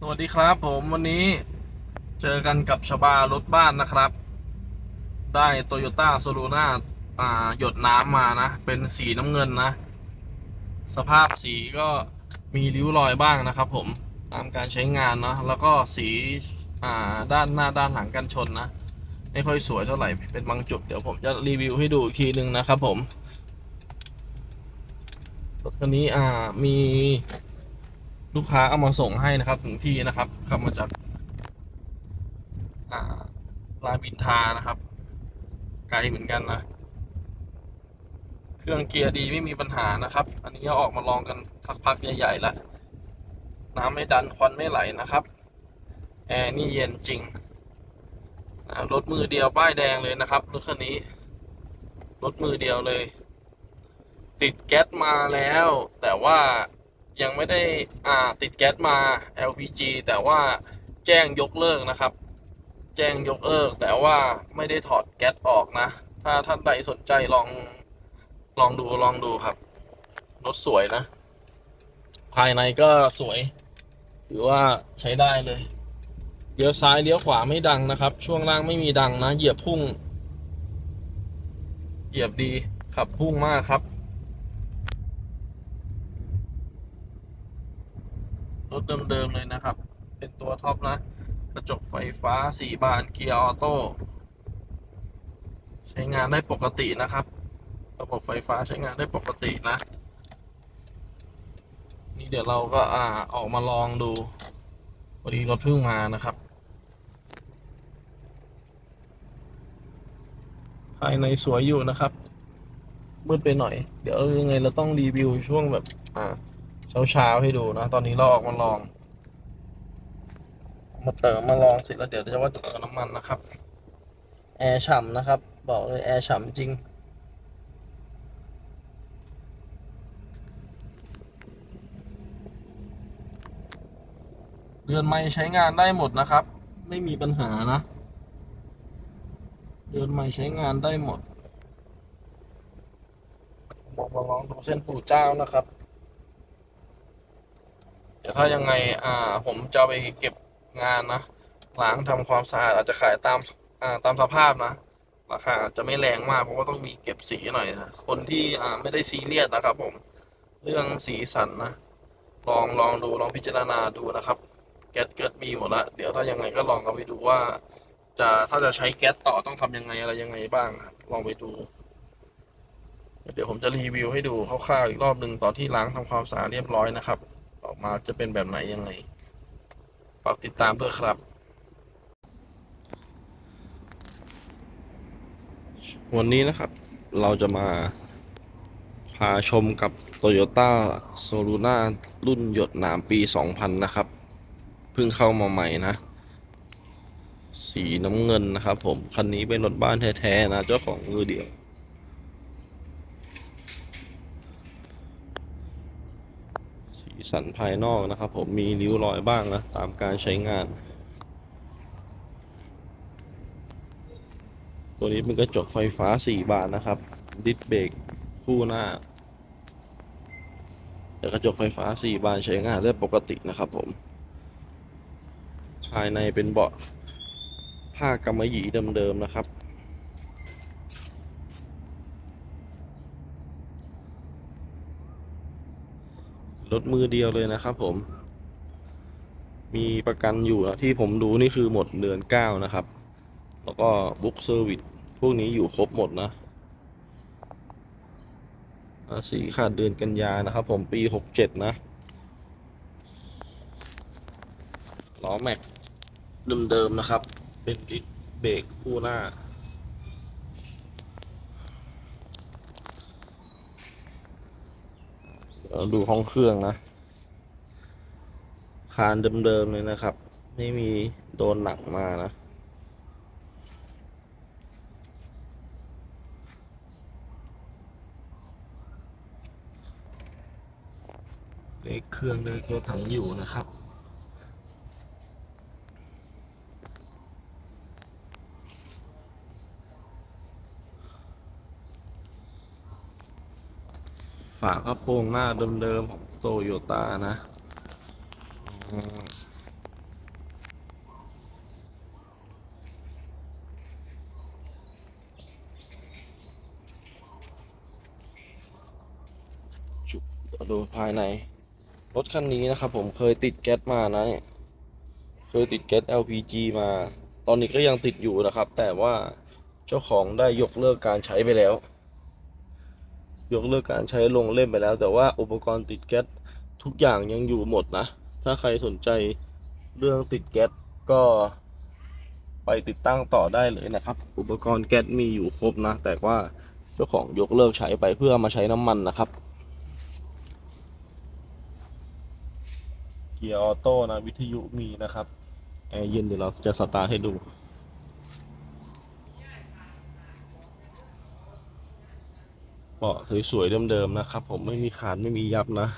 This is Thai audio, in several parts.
สวัสดีครับผมวันนี้เจอกันกับชบารถบ้านนะครับ ได้โตโยต้าโซลูน่าอ่าหยดน้ำมานะ เป็นสีน้ำเงินนะ สภาพสีก็มีริ้วรอยบ้างนะครับผมตามการใช้งานเนาะแล้วก็สีอ่าด้านหน้าด้านหลังกันชนนะ ไม่ค่อยสวยเท่าไหร่เป็นบางจุดเดี๋ยวผมจะรีวิวให้ดูอีกทีนึงนะครับผมรถคันนี้อ่ามีลูกค้าเอามาส่งให้นะครับถึงที่นะครับขับมาจากอ่ารามอินทานะครับ ไกลเหมือนกันนะ เครื่องเกียร์ดีไม่มีปัญหานะครับ อันนี้ก็ออกมาลองกันสักพักใหญ่ๆแล้วน้ำไม่ดันควันไม่ไหลนะครับ แอร์นี่เย็นจริง รถมือเดียวป้ายแดงเลยนะครับรถคันนี้ รถมือเดียวเลย ติดแก๊สมาแล้ว แต่ว่ายังไม่ได้อ่าติดแก๊สมา LPG แต่ว่าแจ้งยกเลิกนะครับ แจ้งยกเลิก แต่ว่าไม่ได้ถอดแก๊สออกนะ ถ้าท่านใดสนใจลองลองดูลองดูครับ รถสวยนะ ภายในก็สวย ถือว่าใช้ได้เลย เลี้ยวซ้ายเลี้ยวขวาไม่ดังนะครับ ช่วงล่างไม่มีดังนะ เหยียบพุ่ง เหยียบดี ขับพุ่งมากครับ รถเดิมๆเลยนะครับ เป็นตัวท็อปนะ กระจกไฟฟ้าสี่บานเกียร์ออโต้ ใช้งานได้ปกตินะครับ ระบบไฟฟ้าใช้งานได้ปกตินะ นี่เดี๋ยวเราก็อ่าออกมาลองดูพอดีรถเพิ่งมานะครับ ภายในสวยอยู่นะครับ มืดไปหน่อย เดี๋ยวยังไงเราต้องรีวิวช่วงแบบ อ่า เช้าๆให้ดูนะ ตอนนี้เราออกมาลอง มาเติมมาลองเสร็จแล้วเดี๋ยวจะว่าจะเติมน้ำมันนะครับ แอร์ฉ่ำนะครับ บอกเลยแอร์ฉ่ำจริงเดือนใหม่ใช้งานได้หมดนะครับ ไม่มีปัญหานะ เดือนใหม่ใช้งานได้หมดบอกมาลองดูเส้นปู่เจ้านะครับ เดี๋ยวถ้ายังไง อ่า ผมจะไปเก็บงานนะ ล้างทำความสะอาดอาจจะขายตาม อ่า ตามสภาพนะ ราคาจจะไม่แรงมากเพราะว่าต้องมีเก็บสีหน่อยนะคนที่อ่าไม่ได้ซีเรียสนะครับ ผม เรื่องสีสันนะ ลองลองดูลองพิจารณาดูนะครับ แก๊สเกิดมีหมดละ เดี๋ยวถ้ายังไงก็ลองเอาไปดูว่า จะถ้าจะใช้แก๊สต่อต้องทำยังไงอะไรยังไงบ้างครับลองไปดู เดี๋ยวผมจะรีวิวให้ดูคร่าวๆอีกรอบหนึ่งตอนที่ล้างทำความสะอาดเรียบร้อยนะครับ ออกมาจะเป็นแบบไหนยังไงฝากติดตามด้วยครับ วันนี้นะครับ เราจะมาพาชมกับ Toyota s o l u n a รุ่นหยดนามปี 2000 นะครับ เพิ่งเข้ามาใหม่นะ สีน้ำเงินนะครับผม คันนี้เป็นรถบ้านแท้ๆนะ เจ้าของมือเดียว สีสันภายนอกนะครับผมมีริ้วรอยบ้างนะ ตามการใช้งาน ตัวนี้เป็นกระจกไฟฟ้า 4 บานนะครับ ดิสเบรกคู่หน้าแต่กระจกไฟฟ้า 4 บานใช้งานได้ปกตินะครับผม ภายในเป็นเบาะ ผ้ากำมะหยี่เดิมๆนะครับ รถมือเดียวเลยนะครับผม มีประกันอยู่ที่ผมดูนี่คือหมดเดือนเก้านะครับ แล้วก็บุ๊กเซอร์วิสพวกนี้อยู่ครบหมดนะอ่าสีขาดเดือนกันยานะครับผมปีหกเจ็ดนะล้อแม็กเดิมๆนะครับ เป็นดิสเบรกคู่หน้าเดี๋ยวดูห้องเครื่องนะ คานเดิมๆเลยนะครับ ไม่มีโดนหนักมานะเลขเครื่องเลยตัวถังอยู่นะครับ ฝากระโปรงหน้าเดิมๆของโตโยต้านะจุดดูภายใน รถคันนี้นะครับผมเคยติดแก๊สมานะเนี่ย เคยติดแก๊ส LPG มา ตอนนี้ก็ยังติดอยู่นะครับ แต่ว่าเจ้าของได้ยกเลิกการใช้ไปแล้ว ยกเลิกการใช้ลงเล่มไปแล้ว แต่ว่าอุปกรณ์ติดแก๊สทุกอย่างยังอยู่หมดนะ ถ้าใครสนใจเรื่องติดแก๊สก็ไปติดตั้งต่อได้เลยนะครับ อุปกรณ์แก๊สมีอยู่ครบนะ แต่ว่าเจ้าของยกเลิกใช้ไปเพื่อมาใช้น้ำมันนะครับ เกียร์ออโต้นะวิทยุมีนะครับ แอร์เย็นเดี๋ยวเราจะสตาร์ทให้ดู เบาะสวยๆเดิมๆนะครับ ผมไม่มีขาดไม่มียับนะ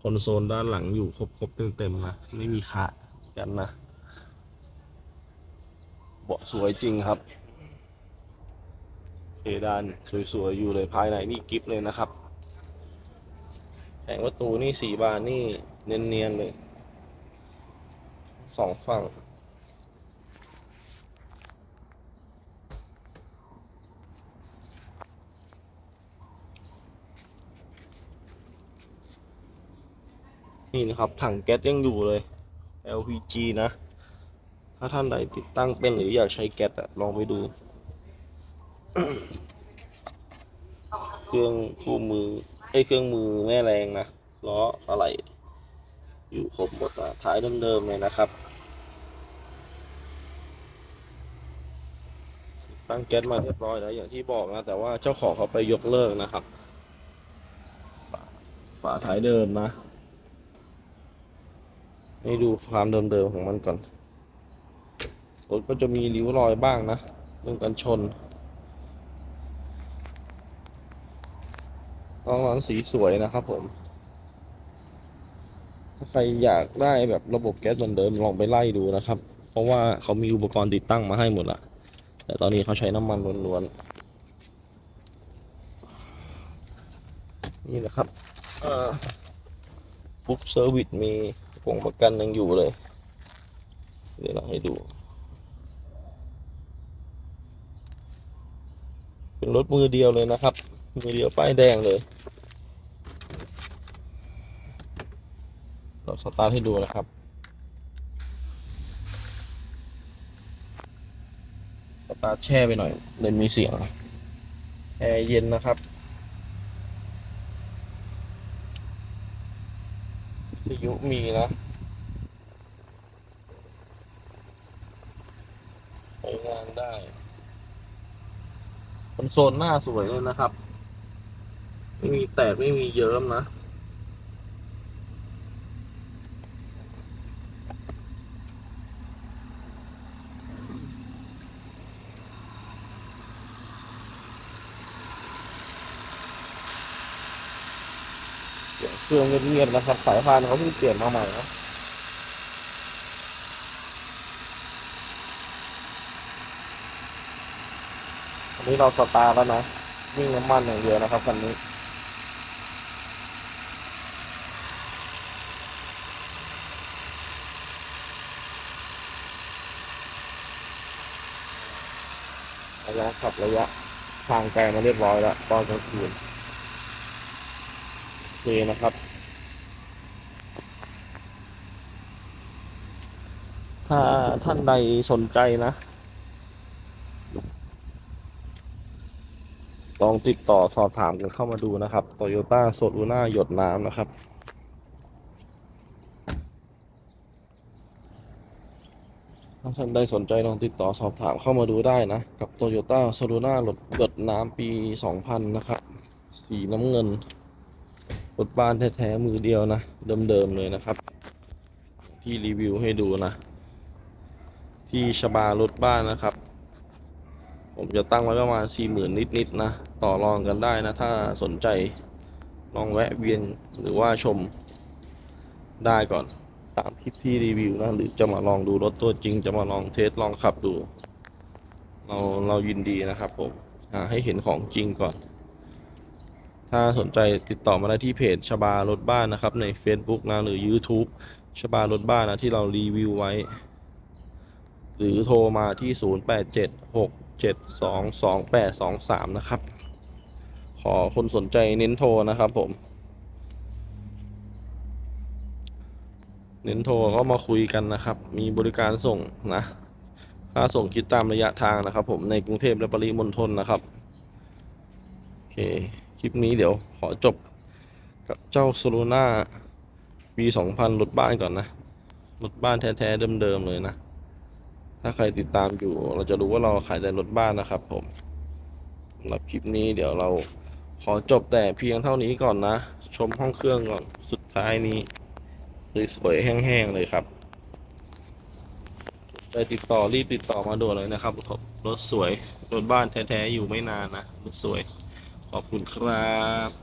คอนโซลด้านหลังอยู่ครบๆเต็มๆนะไม่มีขาดกันนะเบาะสวยจริงครับเพดานสวยๆอยู่เลยภายในนี่กิฟเลยนะครับแผงประตูนี่สีบานนี่เนียนๆเลยสองฝั่ง นี่นะครับ ถังแก๊สยังอยู่เลย LPG นะ ถ้าท่านใดติดตั้งเป็นหรืออยากใช้แก๊สอะลองไปดู เครื่องคู่มือไอ้เครื่องมือแม่แรงนะล้ออะไร อยู่ครบหมดนะท้ายเดิมๆเลยนะครับ ตั้งแก๊สมาเรียบร้อยแล้วอย่างที่บอกนะ แต่ว่าเจ้าของเขาไปยกเลิกนะครับ ฝาฝาท้ายเดิมนะ ให้ดูความเดิมๆของมันก่อน รถก็จะมีริ้วรอยบ้างนะ เรื่องการชนน้องร้านสีสวยนะครับผม ถ้าใครอยากได้แบบระบบแก๊สเหมือนเดิมลองไปไล่ดูนะครับ เพราะว่าเขามีอุปกรณ์ติดตั้งมาให้หมดละ แต่ตอนนี้เขาใช้น้ำมันล้วนๆ นี่นะครับ ปุ๊บเซอร์วิสมี ผงประกันยังอยู่เลย เดี๋ยวเราให้ดู เป็นรถมือเดียวเลยนะครับ มือเดียวป้ายแดงเลย เราสตาร์ทให้ดูนะครับสตาร์ทแช่ไปหน่อยเลยมีเสียงแอร์เย็นนะครับวิท ยุมีนะใช้งานได้คอนโซลหน้าสวยเลยนะครับ ไม่มีแตกไม่มีเยิ้มนะ เงเครื่องเงียบๆนะครับ สายพานเขาเพิ่งเปลี่ยนมาใหม่นะอันนี้เราสตาร์แล้วนะวิ่งน้ำมันอย่างเดียวนะครับคันนี้ระยะขับระยะทางไกลมาเรียบร้อยแล้วตอนกลางคืน เคนะครับ ถ้าท่านใดสนใจนะ ลองติดต่อสอบถามกันเข้ามาดูนะครับโตโยต้าโซลูน่าหยดน้ำนะครับถ้าท่านใดสนใจลองติดต่อสอบถามเข้ามาดูได้นะ กับ Toyota s o l u n a รถหยดน้ำปี 2000 นะครับ สีน้ำเงิน รถบ้านแท้ๆมือเดียวนะ เดิมๆเลยนะครับที่รีวิวให้ดูนะ ที่ชบารถบ้านนะครับ ผมจะตั้งไว้ประมาณ40,000นิดๆนะ ต่อรองกันได้นะ ถ้าสนใจลองแวะเวียนหรือว่าชมได้ก่อนตามคลิปที่รีวิวนะ หรือจะมาลองดูรถตัวจริง จะมาลองเทสลองขับดู เราเรายินดีนะครับผมอ่าให้เห็นของจริงก่อน ถ้าสนใจติดต่อมาได้ที่เพจชบารถบ้านนะครับ ใน Facebook นะหรือ YouTube ชบารถบ้านนะที่เรารีวิวไว้ หรือโทรมาที่ 0876722823 นะครับ ขอคนสนใจเน้นโทรนะครับผม เน้นโทรก็มาคุยกันนะครับ มีบริการส่งนะค่าส่งคิดตามระยะทางนะครับ ผมในกรุงเทพและปริมณฑลนะครับ โอเค คลิปนี้เดี๋ยวขอจบกับเจ้าโซโลนาปี2000รถบ้านก่อนนะรถบ้านแท้ๆเดิมๆเลยนะ ถ้าใครติดตามอยู่เราจะรู้ว่าเราขายแต่รถบ้านนะครับ ผมสำหรับคลิปนี้เดี๋ยวเราขอจบแต่เพียงเท่านี้ก่อนนะ ชมห้องเครื่องก่อนสุดท้ายนี้สวยๆแห้งๆเลยครับไปติดต่อรีบติดต่อมาด่วนเลยนะครับรถสวยรถบ้านแท้ๆอยู่ไม่นานนะรถสวย ขอบคุณครับ